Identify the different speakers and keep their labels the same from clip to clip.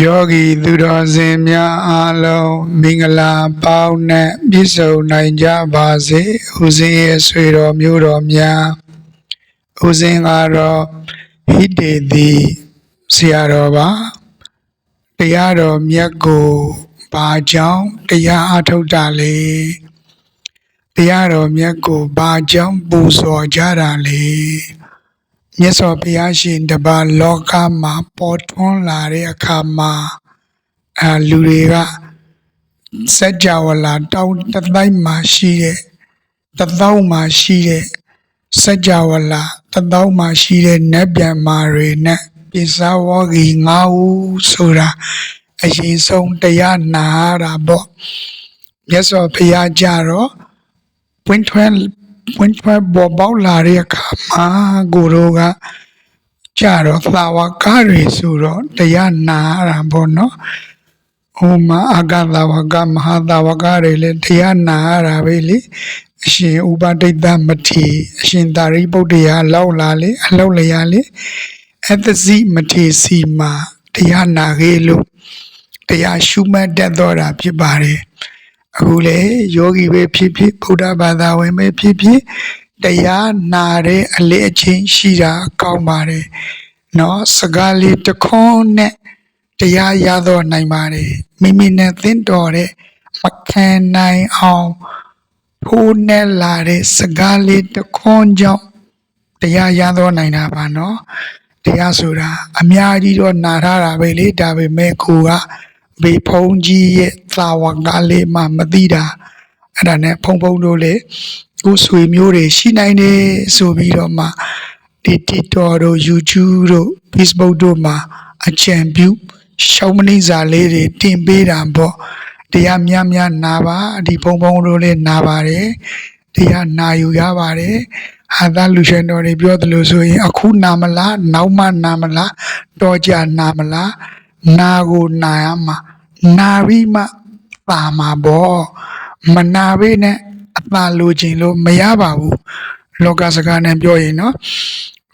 Speaker 1: ယောဂီသူတော်စင်များအားလုံးမင်္ဂလာပေါင်းနဲ့ပြည့်စုံနိုင်ကြပါစေဦးဇင်းရဲ့ဆွေတော်မျိုးတော်များဦးဇင်းကတော့ဟိတေတိဆရာတော်ပါတရားတော်မြတ်ကိုဘာကြောင့်တရားအထုတ်တာလဲတရားတော်မြတ်ကိုဘာကြောင့်ပူဇော်ကြတာလဲ မြတ်စွာဘုရားရှင်တပါးလောကမှာပေါ်ထွန်းလာတဲ့အခါမှာအာလူတွေကစัจ java လာတောင်းတစ်တိုင်းမှာရှိတဲ့တစ်သောင်းမှာရှိတဲ့စัจ java လာတစ်သောင်းမှာရှိတဲ့နတ်ပြန်မာတွေနဲ့ပိဿဝဂီ၅ဦးဆိုတာအရင်ဆုံးတရားနာရတာပေါ့မြတ်စွာဘုရားကြတော့ပွင့်ထွန်း ပွင့်ထွန်းပေါ်ပေါက်လာတဲ့အခါမှာကိုယ်တို့ကကြတော့သာဝကတွေဆိုတော့တရားနာရတာပေါ့နော်ဟိုမှာအာဂသာဝကမဟာသာဝကတွေလည်းတရားနာရတာပဲလေအရှင်ဥပဒိတ္တမထေအရှင်သာရိပုတ္တရာလောက်လာလေအလောက်လျာလေအသစီမထေစီမှာတရားနာခဲ့လို့တရားရှုမှတ်တတ်တော့တာဖြစ်ပါတယ် အခုလေယောဂီပဲဖြစ်ဖြစ်ဗုဒ္ဓဘာသာဝင်ပဲဖြစ်ဖြစ်တရားနာတဲ့အလေအချင်းရှိတာကောင်းပါတယ်เนาะစကားလေးတစ်ခွန်းနဲ့တရားရတော့နိုင်ပါတယ်မိမိနဲ့သင်တော်တဲ့မခံနိုင်အောင်ဖိုးနဲ့လာတဲ့စကားလေးတစ်ခွန်းကြောင့်တရားရတော့နိုင်တာပါเนาะတရားဆိုတာအများကြီးတော့နာထားတာပဲလေဒါပေမဲ့ကိုက ဘေဖုံးကြီးရဲ့သာဝကလေးမှမသိတာအဲ့ဒါနဲ့ဖုံဖုံတို့လေကိုယ်ဆွေမျိုးတွေရှိနိုင်တယ်ဆိုပြီးတော့မှဒီ TikTok တို့ YouTube တို့ Facebook တို့မှာအကြံပြုရှောင်းမနှိမ့်စာလေးတွေတင်ပေးတာပေါ့တရားများများနာပါဒီဖုံဖုံတို့လည်းနာပါတယ်တရားနာယူရပါတယ်ဟာသာလူရှင်တော်တွေပြောသလိုဆိုရင်အခုနာမလားနောက်မှနာမလားတော့ကြနာမလား နာကိုနာရမှာနာပြီးမှပါမှာပေါ့မနာပြီးနဲ့အသာလိုချင်လို့မရပါဘူးလောကစကားနဲ့ပြောရင်နော်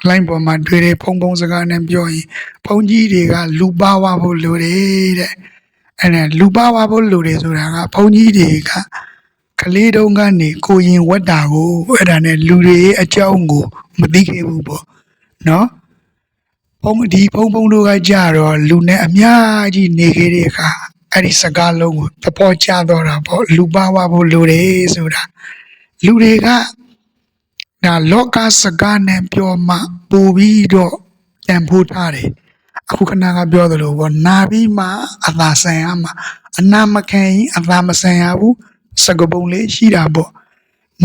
Speaker 1: လိုင်းပေါ်မှာတွေ့တဲ့ဖုံဖုံစကားနဲ့ပြောရင်ဘုန်းကြီးတွေကလူပါဝါဖို့လိုတယ်တဲ့အဲ့ဒါလူပါဝါဖို့လိုတယ်ဆိုတာကဘုန်းကြီးတွေကကလေးတုန်းကနေကိုရင်ဝတ်တာကိုအဲ့ဒါနဲ့လူတွေရဲ့အကြောင်းကိုမသိခဲ့ဘူးပေါ့နော် ဘုံဒီဘုံဘုံတို့ကကြတော့လူနဲ့အများကြီးနေခဲ့တဲ့အခါအဲ့ဒီစကားလုံးကိုသဘောကျတော့တာပေါ့လူပါဝါဖို့လိုတယ်ဆိုတာလူတွေကဒါလောကစကားနဲ့ပြောမှပို့ပြီးတော့တန်ဖိုးထားတယ်အခုခဏကပြောသလိုပေါ့နာပြီးမှအသာဆန်ရမှာအနာမခံရင်အသာမဆန်ရဘူးစကပုံလေးရှိတာပေါ့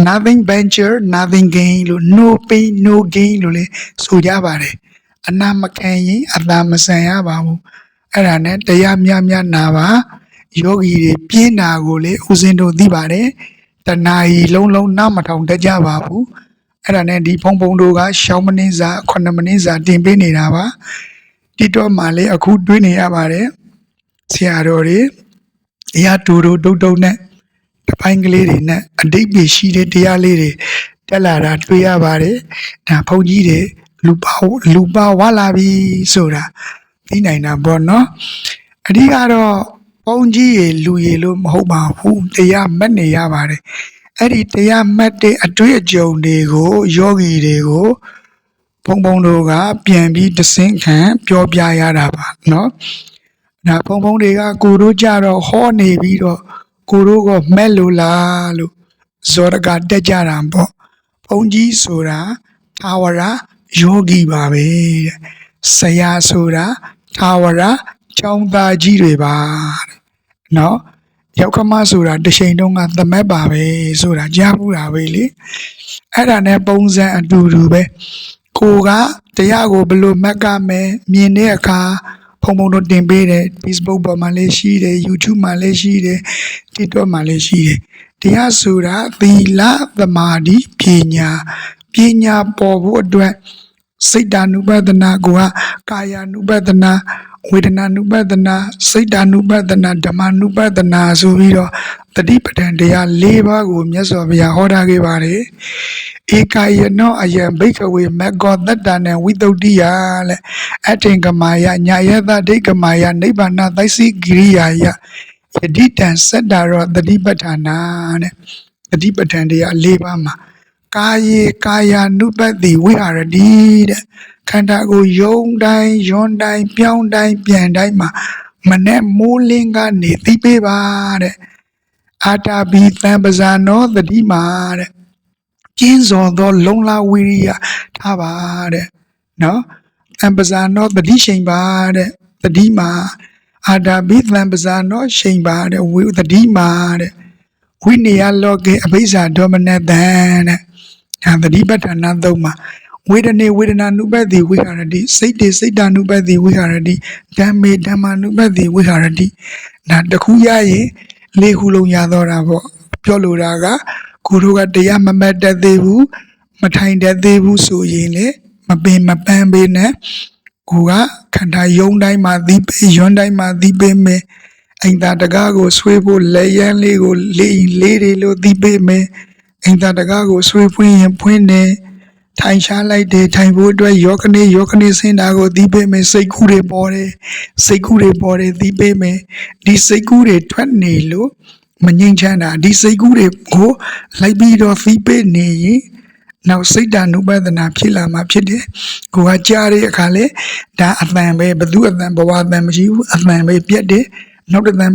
Speaker 1: nothing venture nothing gain လို့ no pain no gain လို့လေဆိုကြပါတယ် အနာမခံရင်အသာမဆန်ရပါဘူးအဲ့ဒါနဲ့တရားများများနာပါယောဂီတွေပြင်းနာကိုလေဦးစင်းတို့သိပါတယ်တဏှာကြီးလုံးလုံးနားမထောင်တတ်ကြပါဘူးအဲ့ဒါနဲ့ဒီဖုံဖုံတို့ကရှောင်းမင်းစာ9မိနစ်စာတင်ပေးနေတာပါတိတော့မှလေအခုတွေးနေရပါတယ်ဆရာတော်တွေအရာတူတူတုတ်တုတ်နဲ့တပိုင်းကလေးတွေနဲ့အတိတ်ပဲရှိတဲ့တရားလေးတွေတက်လာတာတွေ့ရပါတယ်။ဒါဘုန်းကြီးတွေ လူပါလူပါဝါလာပြီဆိုတာသိနိုင်တာပေါ့နော်။အဓိကတော့ဘုန်းကြီးရေလူရေလို့မဟုတ်ပါဘူး။တရားမှတ်နေရပါတယ်။အဲ့ဒီတရားမှတ်တဲ့အတွေ့အကြုံတွေကိုယောဂီတွေကိုဘုံဘုံတို့ကပြန်ပြီးတဆင့်ခံပြောပြရတာပါနော်။ဒါဘုံဘုံတွေကကိုတို့ကြတော့ဟောနေပြီးတော့ကိုတို့ကမက်လို့လားလို့ဇောရကတက်ကြတာပေါ့ဘုန်းကြီးဆိုတာသာဝရ ယောဂီပါပဲတဲ့ဆရာဆိုတာသာဝရကျောင်းသားကြီးတွေပါတဲ့နော်ရောက်ခမဆိုတာတစ်ချိန်တုန်းကသမက်ပါပဲဆိုတာကြားဘူးတာပဲလေအဲ့ဒါနဲ့ပုံစံအတူတူပဲကိုကတရားကိုဘယ်လိုမှတ်ကမယ်မြင်တဲ့အခါဖုံဖုံတို့တင်ပေးတယ် Facebook ပေါ်မှာလည်းရှိတယ် YouTube မှာလည်းရှိတယ် TikTok မှာလည်းရှိတယ်တရားဆိုတာသီလသမာဓိပညာ ပညာပေါ်ဖို့အတွက်စိတ်ဓာနုပဒနာကိုကကာယ ानु ပဒနာဝေဒနာနုပဒနာစိတ်ဓာနုပဒနာဓမ္မနုပဒနာဆိုပြီးတော့တတိပဋ္ဌာန်တရား၄ပါးကိုမြတ်စွာဘုရားဟောထားခဲ့ပါတယ်။ဧကယနောအယံဘိခဝေမကောတတ္တနံဝိတုဒ္ဓိယလေအထင်ကမာယညာယသဒိဋ္ဌကမာယနိဗ္ဗာန်သိသိကိရိယာယယတိတံစတ္တာရောတတိပဋ္ဌာနာတဲ့တတိပဋ္ဌာန်တရား၄ပါးမှာ ကာယေကာယ ानु ပတ္တိဝိဟာရတိတဲ့ခန္ဓာကိုယ်ယုံတိုင်းယွန်းတိုင်းပြောင်းတိုင်းပြန်တိုင်းမှာမနဲ့မိုးလင်းကနေသိပေးပါတဲ့အာတာဘီတံပဇာနောတတိမာတဲ့ကျင်းစော်သော လုံလာဝိရိယထားပါတဲ့နော်တံပဇာနောတတိရှိန်ပါတဲ့တတိမာအာတာဘီတံပဇာနောရှိန်ပါတဲ့ဝိတတိမာတဲ့ဝိနည်းလောကေအဘိဇာဒေါမနတံတဲ့ ဒါတတိပဋ္ဌာနာသုံးမှာဝေဒနေဝေဒနာနုပတ္တိဝိဟာရတိစိတ်တေစိတ်တ ानु ပတ္တိဝိဟာရတိဓမ္မေဓမ္မာနုပတ္တိဝိဟာရတိဒါတစ်ခုရရင်လေးခုလုံးရတော့တာပေါ့ပြောလိုတာကကိုတို့ကတရားမမတ်တတ်သေးဘူးမထိုင်တတ်သေးဘူးဆိုရင်လေမပင်မပန်းပေးနဲ့ကိုကခန္ဓာယုံတိုင်းမှာသီးပေးယွန်းတိုင်းမှာသီးပေးမယ်အိမ်သာတကားကိုဆွေးဖို့လက်ရန်လေးကိုလေးရင်လေးတွေလို့သီးပေးမယ် အိမ်သာတကားကိုဆွေးဖွင့်ရင်ဖွင့်တယ်ထိုင်ရှားလိုက်တယ်ထိုင်ဖို့အတွက်ယောခနေယောခနေစင်တာကိုသီးပေးမယ်စိတ်ကူးတွေပေါ်တယ်စိတ်ကူးတွေပေါ်တယ်သီးပေးမယ်ဒီစိတ်ကူးတွေထွက်နေလို့မငြိမ်းချမ်းတာဒီစိတ်ကူးတွေကိုလိုက်ပြီးတော့သီးပေးနေရင်နောက်စိတ်တ ानु ပဒနာဖြစ်လာမှာဖြစ်တယ်ကိုကကြားတဲ့အခါလဲဒါအတန်ပဲဘသူအတန်ဘဝအတန်မရှိဘူးအတန်ပဲပြတ်တယ်နောက်တစ်တန်